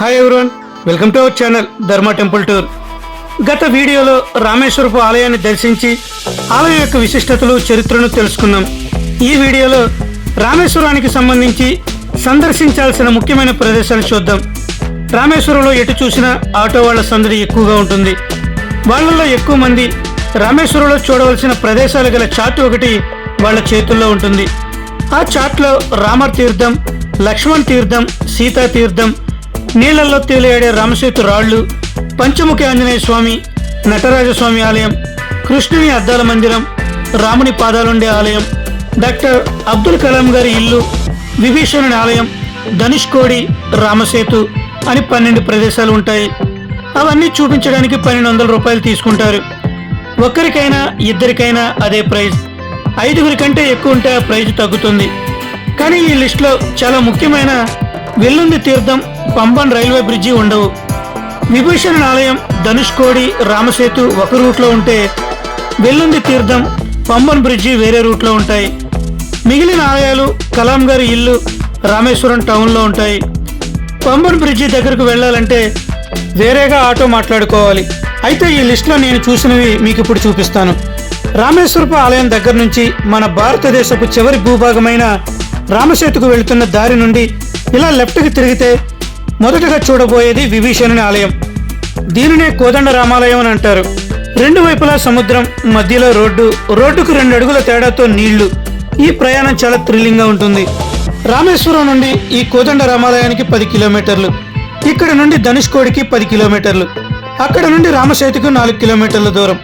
Hi everyone welcome to our channel Dharma temple tour గత వీడియోలో రామేశ్వరపు ఆలయాన్ని దర్శించి ఆలయం యొక్క విశిష్టతలు చరిత్రను తెలుసుకున్నాం. ఈ వీడియోలో రామేశ్వరానికి సంబంధించి సందర్శించాల్సిన ముఖ్యమైన ప్రదేశాలు చూద్దాం. రామేశ్వరంలో ఎటు చూసినా ఆటో వాళ్ళ సందడి ఎక్కువగా ఉంటుంది. వాళ్ళల్లో ఎక్కువ మంది రామేశ్వరంలో చూడవలసిన ప్రదేశాలు గల చార్ట్ ఒకటి వాళ్ళ చేతుల్లో ఉంటుంది. ఆ చార్ట్లో రామర్ తీర్థం లక్ష్మణ్ తీర్థం సీతా తీర్థం నీళ్ళలో తేలియాడే రామసేతు రాళ్ళు పంచముఖి ఆంజనేయ స్వామి నటరాజస్వామి ఆలయం కృష్ణుని అద్దాల మందిరం రాముని పాదాలుండే ఆలయం డాక్టర్ అబ్దుల్ కలాం గారి ఇల్లు విభీషణుని ఆలయం ధనుష్కోడి రామసేతు అని పన్నెండు ప్రదేశాలు ఉంటాయి. అవన్నీ చూపించడానికి పన్నెండు వందల రూపాయలు తీసుకుంటారు. ఒక్కరికైనా ఇద్దరికైనా అదే ప్రైజ్. ఐదుగురి కంటే ఎక్కువ ఉంటే ఆ ప్రైజ్ తగ్గుతుంది. కానీ ఈ లిస్టులో చాలా ముఖ్యమైన వెల్లుంది తీర్థం పంబన్ రైల్వే బ్రిడ్జి ఉండవు. విభూషణ ఆలయం ధనుష్కోడి రామసేతు ఒక రూట్లో ఉంటే వెల్లుంది తీర్థం పంబన్ బ్రిడ్జి వేరే రూట్లో ఉంటాయి. మిగిలిన ఆలయాలు కలాం గారి ఇల్లు రామేశ్వరం టౌన్లో ఉంటాయి. పంబన్ బ్రిడ్జి దగ్గరకు వెళ్ళాలంటే వేరేగా ఆటో మాట్లాడుకోవాలి. అయితే ఈ లిస్టులో నేను చూసినవి మీకు ఇప్పుడు చూపిస్తాను. రామేశ్వరపు ఆలయం దగ్గర నుంచి మన భారతదేశపు చివరి భూభాగమైన రామసేతుకు వెళుతున్న దారి నుండి ఇలా లెఫ్ట్కి తిరిగితే మొదటగా చూడబోయేది విభీషణుని ఆలయం. దీనినే కోదండ రామాలయం అని అంటారు. రెండు వైపులా సముద్రం మధ్యలో రోడ్డు రోడ్డుకు రెండు అడుగుల తేడాతో నీళ్ళు. ఈ ప్రయాణం చాలా థ్రిల్లింగ్గా ఉంటుంది. రామేశ్వరం నుండి ఈ కోదండ రామాలయానికి పది కిలోమీటర్లు. ఇక్కడ నుండి ధనుష్కోడికి పది కిలోమీటర్లు. అక్కడ నుండి రామసేతుకు నాలుగు కిలోమీటర్ల దూరం.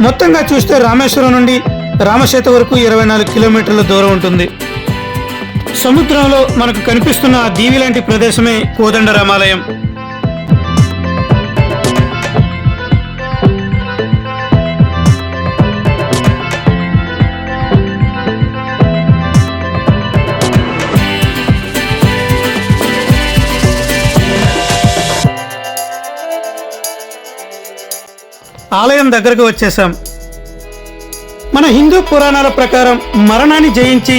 మొత్తంగా చూస్తే రామేశ్వరం నుండి రామసేత వరకు ఇరవై నాలుగు కిలోమీటర్ల దూరం ఉంటుంది. సముద్రంలో మనకు కనిపిస్తున్న దీవి లాంటి ప్రదేశమే కోదండ రామాలయం ఆలయం దగ్గరకు వచ్చేసాం మన హిందూ పురాణాల ప్రకారం మరణాన్ని జయించి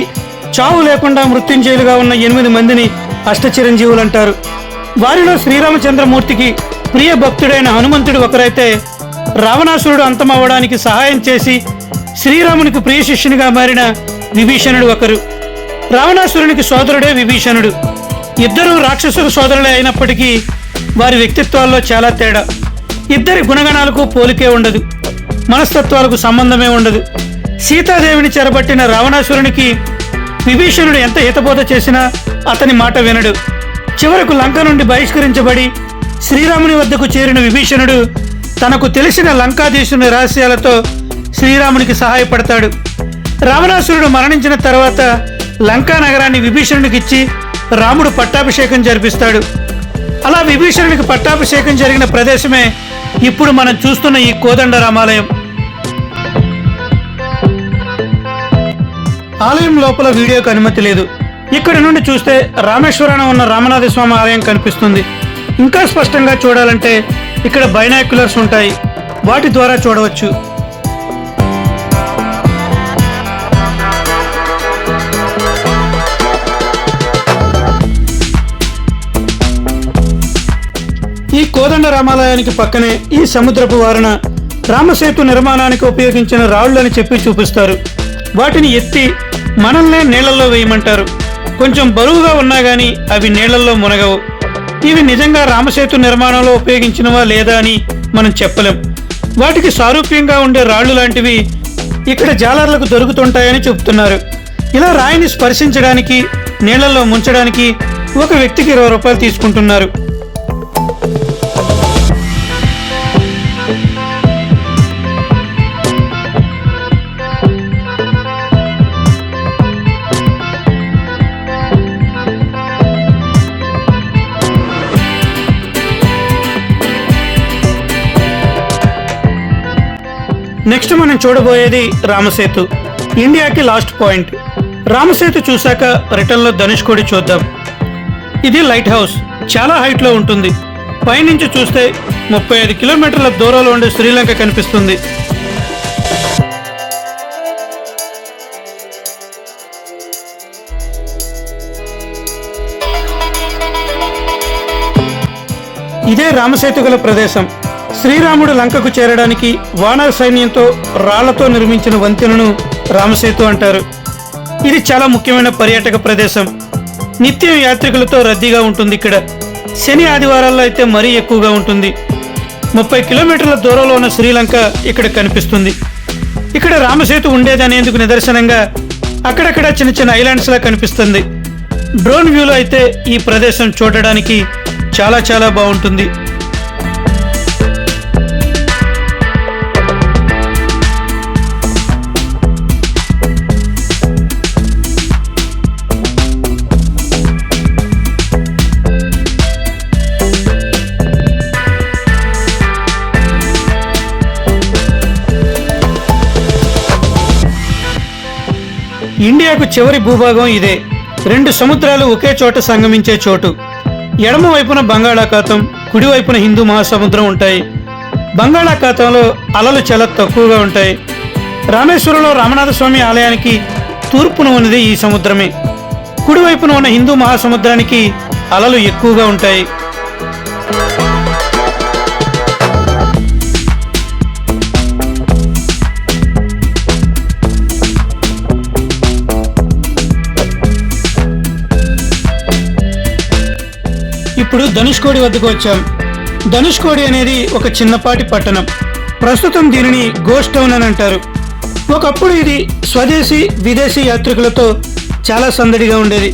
చావు లేకుండా మృత్యుంజయులుగా ఉన్న ఎనిమిది మందిని అష్టచిరంజీవులు అంటారు వారిలో శ్రీరామచంద్రమూర్తికి ప్రియ భక్తుడైన హనుమంతుడు ఒకరైతే రావణాసురుడు అంతమవ్వడానికి సహాయం చేసి శ్రీరామునికి ప్రియ శిష్యునిగా మారిన విభీషణుడు ఒకరు. రావణాసురునికి సోదరుడే విభీషణుడు. ఇద్దరు రాక్షసుల సోదరులే అయినప్పటికీ వారి వ్యక్తిత్వాల్లో చాలా తేడా. ఇద్దరి గుణగణాలకు పోలికే ఉండదు. మనస్తత్వాలకు సంబంధమే ఉండదు. సీతాదేవిని చెరబట్టిన రావణాసురునికి విభీషణుడు ఎంత హితబోధ చేసినా అతని మాట వినడు. చివరకు లంక నుండి బహిష్కరించబడి శ్రీరాముని వద్దకు చేరిన విభీషణుడు తనకు తెలిసిన లంకాదేశుని రహస్యాలతో శ్రీరామునికి సహాయపడతాడు. రావణాసురుడు మరణించిన తర్వాత లంకా నగరాన్ని విభీషణుడికిచ్చి రాముడు పట్టాభిషేకం జరిపిస్తాడు. అలా విభీషణునికి పట్టాభిషేకం జరిగిన ప్రదేశమే ఇప్పుడు మనం చూస్తున్న ఈ కోదండ రామాలయం ఆలయం లోపల వీడియోకి అనుమతి లేదు. ఇక్కడ నుండి చూస్తే రామేశ్వరాన ఉన్న రామనాథస్వామి ఆలయం కనిపిస్తుంది. ఇంకా స్పష్టంగా చూడాలంటే ఇక్కడ బైనాక్యులర్స్ ఉంటాయి. వాటి ద్వారా చూడవచ్చు. ఈ కోదండ రామాలయానికి పక్కనే ఈ సముద్రపు వారణ రామసేతు నిర్మాణానికి ఉపయోగించిన రాళ్ళని చెప్పి చూపిస్తారు. వాటిని ఎత్తి మనల్నే నీళ్ళలో వేయమంటారు. కొంచెం బరువుగా ఉన్నా గానీ అవి నీళ్ళలో మునగవు. ఇవి నిజంగా రామసేతు నిర్మాణంలో ఉపయోగించినవా లేదా అని మనం చెప్పలేం. వాటికి సారూప్యంగా ఉండే రాళ్ళు లాంటివి ఇక్కడ జాలర్లకు దొరుకుతుంటాయని చెబుతున్నారు. ఇలా రాయిని స్పర్శించడానికి నీళ్ళలో ముంచడానికి ఒక వ్యక్తికి ఇరవై రూపాయలు తీసుకుంటున్నారు. నెక్స్ట్ మనం చూడబోయేది రామసేతు. ఇండియాకి లాస్ట్ పాయింట్. రామసేతు చూశాక రిటర్న్లో ధనుష్కోడి చూద్దాం. ఇది లైట్ హౌస్. చాలా హైట్లో ఉంటుంది. పైనుంచి చూస్తే ముప్పై ఐదు కిలోమీటర్ల దూరంలో ఉండే శ్రీలంక కనిపిస్తుంది. ఇదే రామసేతు గల ప్రదేశం. శ్రీరాముడు లంకకు చేరడానికి వానర సైన్యంతో రాళ్ళతో నిర్మించిన వంతెనను రామసేతు అంటారు. ఇది చాలా ముఖ్యమైన పర్యాటక ప్రదేశం. నిత్యం యాత్రికులతో రద్దీగా ఉంటుంది ఇక్కడ. శని ఆదివారాల్లో అయితే మరీ ఎక్కువగా ఉంటుంది. ముప్పై కిలోమీటర్ల దూరంలో ఉన్న శ్రీలంక ఇక్కడ కనిపిస్తుంది. ఇక్కడ రామసేతు ఉండేదనేందుకు నిదర్శనంగా అక్కడక్కడ చిన్న చిన్న ఐలాండ్స్లా కనిపిస్తుంది. డ్రోన్ వ్యూలో అయితే ఈ ప్రదేశం చూడడానికి చాలా చాలా బాగుంటుంది. ఇండియాకు చివరి భూభాగం ఇదే. రెండు సముద్రాలు ఒకే చోట సంగమించే చోటు. ఎడమ వైపున బంగాళాఖాతం కుడివైపున హిందూ మహాసముద్రం ఉంటాయి. బంగాళాఖాతంలో అలలు చాలా తక్కువగా ఉంటాయి. రామేశ్వరంలో రామనాథ స్వామి ఆలయానికి తూర్పున ఉన్నది ఈ సముద్రమే. కుడివైపున ఉన్న హిందూ మహాసముద్రానికి అలలు ఎక్కువగా ఉంటాయి. ఇప్పుడు ధనుష్కోడి వద్దకు వచ్చాం. ధనుష్కోడి అనేది ఒక చిన్నపాటి పట్టణం. ప్రస్తుతం దీనిని గోస్ట్ టౌన్ అని అంటారు. ఒకప్పుడు ఇది స్వదేశీ విదేశీ యాత్రికులతో చాలా సందడిగా ఉండేది.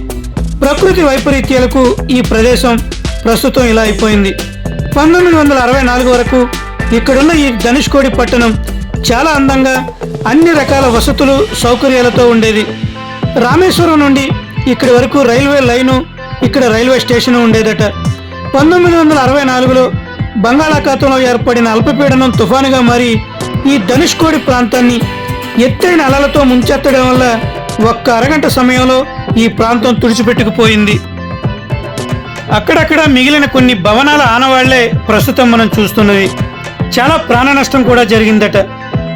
ప్రకృతి వైపరీత్యాలకు ఈ ప్రదేశం ప్రస్తుతం ఇలా అయిపోయింది. పంతొమ్మిది వందల అరవై నాలుగు వరకు ఇక్కడున్న ఈ ధనుష్కోడి పట్టణం చాలా అందంగా అన్ని రకాల వసతులు సౌకర్యాలతో ఉండేది. రామేశ్వరం నుండి ఇక్కడి వరకు రైల్వే లైను ఇక్కడ రైల్వే స్టేషన్ ఉండేదట. పంతొమ్మిది వందల అరవై నాలుగులో బంగాళాఖాతంలో ఏర్పడిన అల్పపీడనం తుఫానుగా మారి ఈ ధనుష్కోడి ప్రాంతాన్ని ఎత్తైన అలలతో ముంచెత్తడం వల్ల ఒక్క అరగంట సమయంలో ఈ ప్రాంతం తుడిచిపెట్టుకుపోయింది. అక్కడక్కడ మిగిలిన కొన్ని భవనాల ఆనవాళ్ళే ప్రస్తుతం మనం చూస్తున్నది చాలా ప్రాణ నష్టం కూడా జరిగిందట.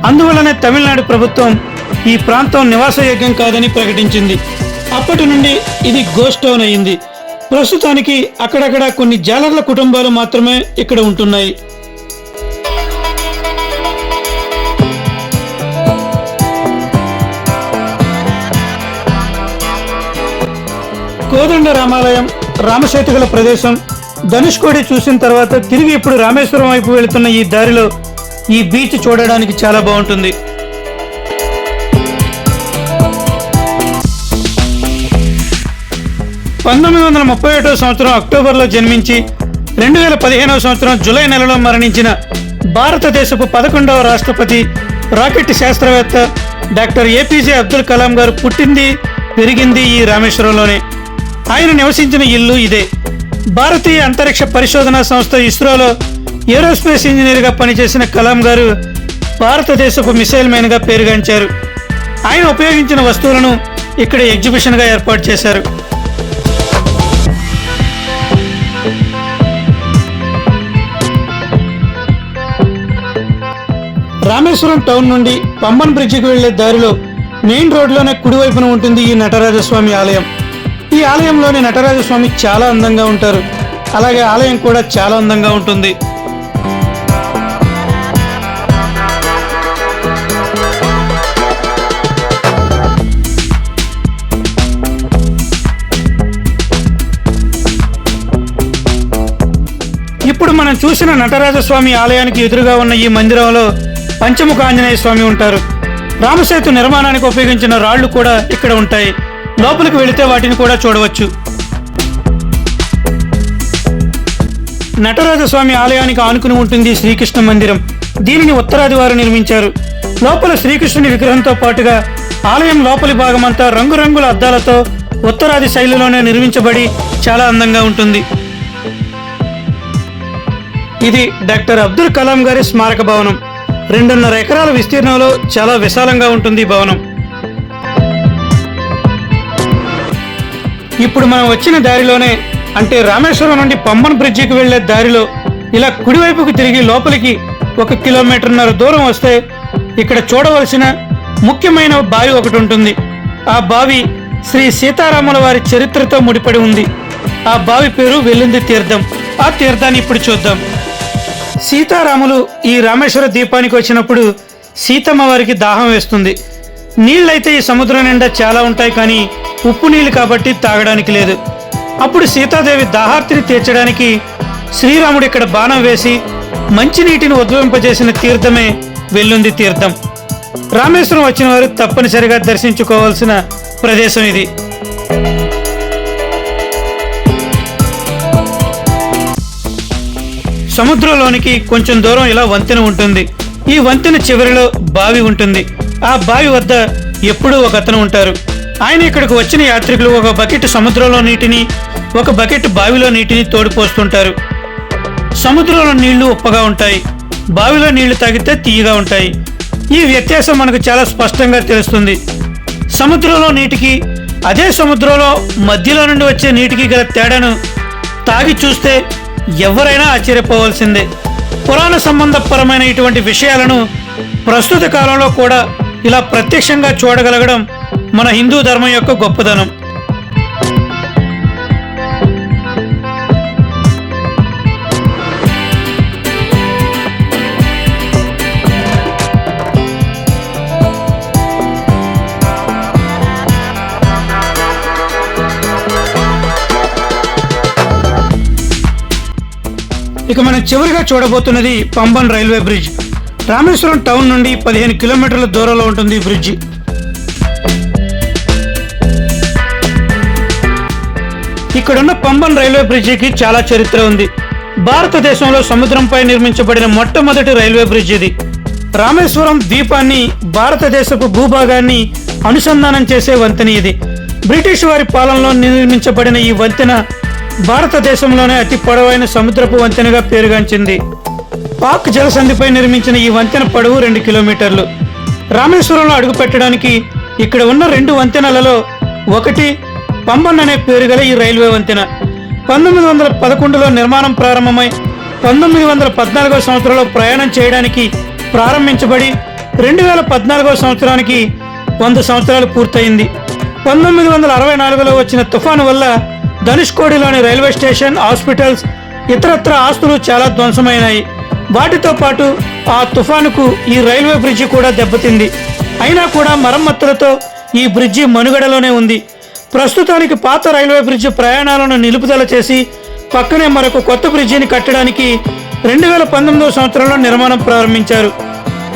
అందువల్లనే తమిళనాడు ప్రభుత్వం ఈ ప్రాంతం నివాసయోగ్యం కాదని ప్రకటించింది. అప్పటి నుండి ఇది గోస్ట్ టౌన్ అయింది. ప్రస్తుతానికి అక్కడక్కడ కొన్ని జాలర్ల కుటుంబాలు మాత్రమే ఇక్కడ ఉంటున్నాయి. కోదండ రామాలయం రామసేతుగల ప్రదేశం. ధనుష్కోడి చూసిన తర్వాత తిరిగి ఇప్పుడు రామేశ్వరం వైపు వెళుతున్న ఈ దారిలో ఈ బీచ్ చూడడానికి చాలా బాగుంటుంది. పంతొమ్మిది వందల ముప్పై ఒకటో సంవత్సరం అక్టోబర్లో జన్మించి రెండు వేల పదిహేనవ సంవత్సరం జూలై నెలలో మరణించిన భారతదేశపు పదకొండవ రాష్ట్రపతి రాకెట్ శాస్త్రవేత్త డాక్టర్ ఏపీజే అబ్దుల్ కలాం గారు పుట్టింది పెరిగింది ఈ రామేశ్వరంలోనే. ఆయన నివసించిన ఇల్లు ఇదే. భారతీయ అంతరిక్ష పరిశోధనా సంస్థ ఇస్రోలో ఏరోస్పేస్ ఇంజనీర్గా పనిచేసిన కలాం గారు భారతదేశపు మిసైల్ మ్యాన్గా పేరుగాంచారు. ఆయన ఉపయోగించిన వస్తువులను ఇక్కడ ఎగ్జిబిషన్గా ఏర్పాటు చేశారు. రామేశ్వరం టౌన్ నుండి పంబన్ బ్రిడ్జికి వెళ్ళే దారిలో మెయిన్ రోడ్లోనే కుడివైపున ఉంటుంది ఈ నటరాజస్వామి ఆలయం. ఈ ఆలయంలోని నటరాజస్వామి చాలా అందంగా ఉంటారు. అలాగే ఆలయం కూడా చాలా అందంగా ఉంటుంది. ఇప్పుడు మనం చూసిన నటరాజస్వామి ఆలయానికి ఎదురుగా ఉన్న ఈ మందిరంలో పంచముఖ ఆంజనేయ స్వామి ఉంటారు. రామసేతు నిర్మాణానికి ఉపయోగించిన రాళ్ళు కూడా ఇక్కడ ఉంటాయి. లోపలికి వెళితే వాటిని కూడా చూడవచ్చు. నటరాజస్వామి ఆలయానికి ఆనుకుని ఉంటుంది శ్రీకృష్ణ మందిరం. దీనిని ఉత్తరాది వారు నిర్మించారు. లోపల శ్రీకృష్ణుని విగ్రహంతో పాటుగా ఆలయం లోపలి భాగమంతా రంగురంగుల అద్దాలతో ఉత్తరాది శైలిలోనే నిర్మించబడి చాలా అందంగా ఉంటుంది. ఇది డాక్టర్ అబ్దుల్ కలాం గారి స్మారక భవనం. రెండున్నర ఎకరాల విస్తీర్ణంలో చాలా విశాలంగా ఉంటుంది ఈ భవనం. ఇప్పుడు మనం వచ్చిన దారిలోనే అంటే రామేశ్వరం నుండి పంబన్ బ్రిడ్జికి వెళ్ళే దారిలో ఇలా కుడివైపుకు తిరిగి లోపలికి ఒక కిలోమీటర్న్నర దూరం వస్తే ఇక్కడ చూడవలసిన ముఖ్యమైన బావి ఒకటి ఉంటుంది. ఆ బావి శ్రీ సీతారాముల వారి చరిత్రతో ముడిపడి ఉంది. ఆ బావి పేరు వెల్లింది తీర్థం. ఆ తీర్థాన్ని ఇప్పుడు చూద్దాం. సీతారాములు ఈ రామేశ్వర దీపానికి వచ్చినప్పుడు సీతమ్మ వారికి దాహం వేస్తుంది. నీళ్ళైతే ఈ సముద్రం నిండా చాలా ఉంటాయి కానీ ఉప్పు నీళ్ళు కాబట్టి తాగడానికి లేదు. అప్పుడు సీతాదేవి దాహార్తిని తీర్చడానికి శ్రీరాముడు ఇక్కడ బాణం వేసి మంచినీటిని ఉద్భవింపజేసిన తీర్థమే వెల్లుంది తీర్థం. రామేశ్వరం వచ్చిన వారు తప్పనిసరిగా దర్శించుకోవాల్సిన ప్రదేశం ఇది. సముద్రంలోనికి కొంచెం దూరం ఇలా వంతెన ఉంటుంది. ఈ వంతెన చివరిలో బావి ఉంటుంది. ఆ బావి వద్ద ఎప్పుడూ ఒక అతను ఉంటారు. ఆయన ఇక్కడికి వచ్చిన యాత్రికులు ఒక బకెట్ సముద్రంలో నీటిని ఒక బకెట్ బావిలో నీటిని తోడిపోస్తుంటారు. సముద్రంలో నీళ్ళు ఉప్పగా ఉంటాయి. బావిలో నీళ్ళు తాగితే తీయగా ఉంటాయి. ఈ వ్యత్యాసం మనకు చాలా స్పష్టంగా తెలుస్తుంది. సముద్రంలో నీటికి అదే సముద్రంలో మధ్యలో నుండి వచ్చే నీటికి గల తేడాను తాగి చూస్తే ఎవరైనా ఆశ్చర్యపోవాల్సిందే. పురాణ సంబంధపరమైన ఇటువంటి విషయాలను ప్రస్తుత కాలంలో కూడా ఇలా ప్రత్యక్షంగా చూడగలగడం మన హిందూ ధర్మం యొక్క గొప్పదనం. ఇక మనం చివరిగా చూడబోతున్నది Pamban railway bridge. Rameswaram town నుండి పదిహేను కిలోమీటర్ల దూరంలో ఉంటుంది ఈ బ్రిడ్జి. ఇక్కడున్న పంబన్ రైల్వే బ్రిడ్జికి చాలా చరిత్ర ఉంది. భారతదేశంలో సముద్రంపై నిర్మించబడిన మొట్టమొదటి రైల్వే బ్రిడ్జ్ ఇది. రామేశ్వరం ద్వీపాన్ని భారతదేశపు భూభాగాన్ని అనుసంధానం చేసే వంతెన ఇది. బ్రిటిష్ వారి పాలనలో నిర్మించబడిన ఈ వంతెన భారతదేశంలోనే అతి పొడవైన సముద్రపు వంతెనగా పేరుగాంచింది. పాక్ జలసంధిపై నిర్మించిన ఈ వంతెన పొడవు రెండు కిలోమీటర్లు. రామేశ్వరంలో అడుగుపెట్టడానికి ఇక్కడ ఉన్న రెండు వంతెనలలో ఒకటి పంబన్ అనే పేరు గల ఈ రైల్వే వంతెన. పంతొమ్మిది వందల పదకొండులో నిర్మాణం ప్రారంభమై పంతొమ్మిది వందల పద్నాలుగో సంవత్సరంలో ప్రయాణం చేయడానికి ప్రారంభించబడి రెండు వేల పద్నాలుగో సంవత్సరానికి వంద సంవత్సరాలు పూర్తయింది. పంతొమ్మిది వందల అరవై నాలుగులో వచ్చిన తుఫాను వల్ల ధనుష్కోడిలోని రైల్వే స్టేషన్ హాస్పిటల్స్ ఇతరత్ర ఆస్తులు చాలా ధ్వంసమైనాయి. వాటితో పాటు ఆ తుఫానుకు ఈ రైల్వే బ్రిడ్జి కూడా దెబ్బతింది. అయినా కూడా మరమ్మతులతో ఈ బ్రిడ్జి మనుగడలోనే ఉంది. ప్రస్తుతానికి పాత రైల్వే బ్రిడ్జి ప్రయాణాలను నిలుపుదల చేసి పక్కనే మరొక కొత్త బ్రిడ్జిని కట్టడానికి రెండు వేల పంతొమ్మిదవ సంవత్సరంలో నిర్మాణం ప్రారంభించారు.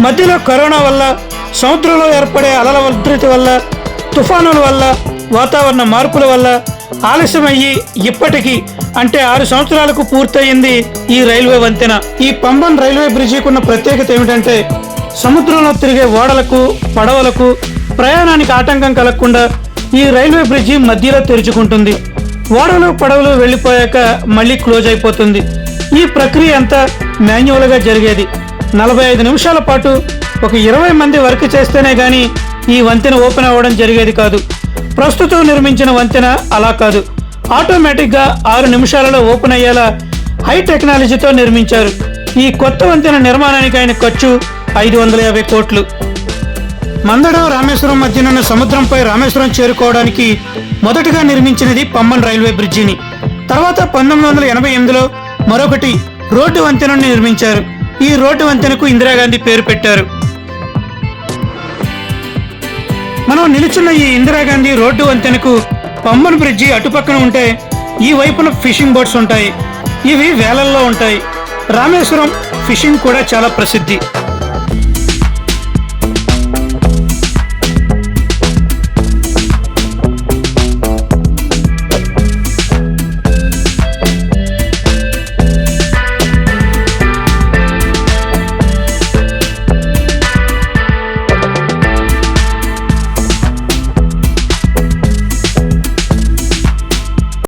మధ్యలో కరోనా వల్ల సముద్రంలో ఏర్పడే అలల ఉధృతి వల్ల తుఫానుల వల్ల వాతావరణ మార్పుల వల్ల ఆలస్యమయ్యి ఇప్పటికీ అంటే ఆరు సంవత్సరాలకు పూర్తయింది ఈ రైల్వే వంతెన. ఈ పంబన్ రైల్వే బ్రిడ్జికి ఉన్న ప్రత్యేకత ఏమిటంటే సముద్రంలో తిరిగే ఓడలకు పడవలకు ప్రయాణానికి ఆటంకం కలగకుండా ఈ రైల్వే బ్రిడ్జి మధ్యలో తెరుచుకుంటుంది. ఓడలు పడవలు వెళ్ళిపోయాక మళ్ళీ క్లోజ్ అయిపోతుంది. ఈ ప్రక్రియ అంతా మాన్యువల్గా జరిగేది. నలభై ఐదు నిమిషాల పాటు ఒక ఇరవై మంది వర్క్ చేస్తేనే కానీ ఈ వంతెన ఓపెన్ అవ్వడం జరిగేది కాదు. ప్రస్తుతం నిర్మించిన వంతెన అలా కాదు. ఆటోమేటిక్గా ఆరు నిమిషాలలో ఓపెన్ అయ్యేలా హై టెక్నాలజీతో నిర్మించారు. ఈ కొత్త వంతెన నిర్మాణానికి ఆయన ఖర్చు ఐదు వందల యాభై కోట్లు. మందడం రామేశ్వరం మధ్యనున్న సముద్రంపై రామేశ్వరం చేరుకోవడానికి మొదటగా నిర్మించినది పమ్మన్ రైల్వే బ్రిడ్జిని. తర్వాత పంతొమ్మిది వందల ఎనభై ఎనిమిదిలో మరొకటి రోడ్డు వంతెనను నిర్మించారు. ఈ రోడ్డు వంతెనకు ఇందిరాగాంధీ పేరు పెట్టారు. మనం నిలుచున్న ఈ ఇందిరాగాంధీ రోడ్డు వంతెనకు పంబన్ బ్రిడ్జి అటుపక్కన ఉంటే ఈ వైపున ఫిషింగ్ బోట్స్ ఉంటాయి. ఇవి వేలల్లో ఉంటాయి. రామేశ్వరం ఫిషింగ్ కూడా చాలా ప్రసిద్ధి.